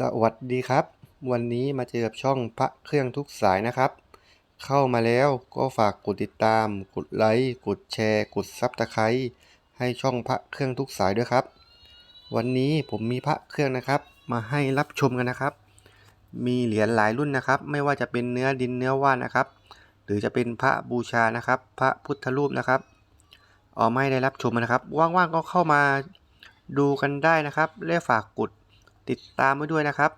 สวัสดีครับ วันนี้มาเจอกับช่องพระเครื่องทุกสายนะครับ เข้ามาแล้วก็ฝากกดติดตาม กดไลค์กดแชร์ กดซับสไครต์ให้ช่องพระเครื่องทุกสายด้วยครับ วันนี้ผมมีพระเครื่องนะครับ มาให้รับชมกันนะครับ มีเหรียญหลายรุ่นนะครับ ไม่ว่าจะเป็นเนื้อดินเนื้อว่านนะครับ หรือจะเป็นพระบูชานะครับ พระพุทธรูปนะครับเอาไม่ได้รับชมนะครับ ว่างๆก็เข้ามาดูกันได้นะครับและฝากกด ติดตามไว้ด้วยนะครับ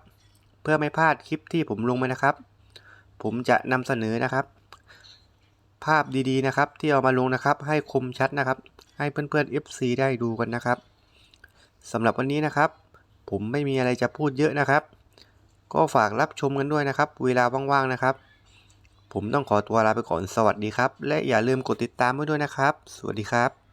เพื่อไม่พลาดคลิปที่ผมลงไปนะครับ ผมจะนำเสนอนะครับ ภาพดีๆนะครับ ที่เอามาลงนะครับ ให้คมชัดนะครับ ให้เพื่อนๆ FC ได้ดูกันนะครับสำหรับวันนี้นะครับ ผมไม่มีอะไรจะพูดเยอะนะครับ ก็ฝากรับชมกันด้วยนะครับ เวลาว่างๆนะครับ ผมต้องขอตัวลาไปก่อนสวัสดีครับ และอย่าลืมกดติดตามไว้ด้วยนะครับ สวัสดีครับ